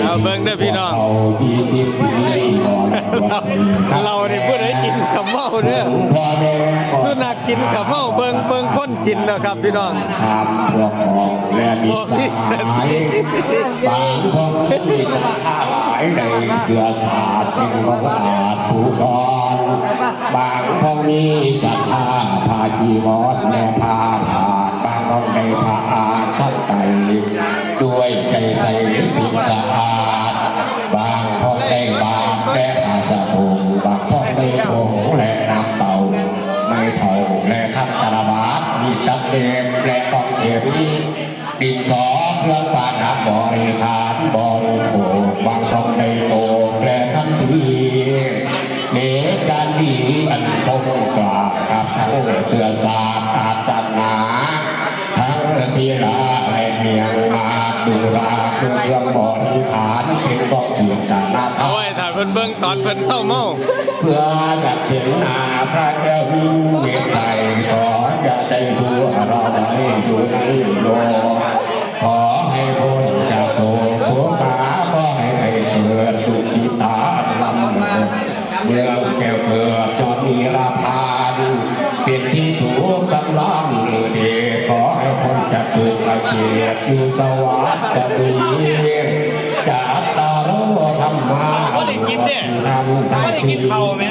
เอาเบิ่งเด้อพี่น้องเอาเนี่พูดให้กินกับเมาเด้อสุนัขกินกับเมาเบิ่งเบิ่งคนกินแล้วครับพี่น้องทำพวกของและมีพวกมีสสาติยบางพวกมีสาขาหลายในเครือขาดจึงว่าอาจผู้ดอนบางพวกมีศรัทธาพาจีวรแม่พา ตัดเด็มและกองเข็มดินสอเครื่องปานับบริขารบริโภคบางต้องในโตและขันทีเนการดีอันคงกล้ากับทั้งเสือสาดอาจารย์หนาทั้งศีลาและเมียงมาดูราดูเครื่องบริขารเป็นกองเกียรตินาเอาทาถ้าเพิ่นเบิ่งตอนเพิ่นเศร้าเมาเพื่อจะเห็นหน้าพระเจ้าวิเวียนไปข โลขอให้พ้นจากโศกโศกาขอให้ไปเกิดดุขิตาลำเมืองแก้วเกิดจนมีราพานเป็นที่สูงกำลังเดชขอให้พ้นจากทุกข์เกียรติอยู่สวัสดีจัตตาโรธรรมาบ่ได้กินเนี่ยทำทั้งบ่ได้กินเข่าแม่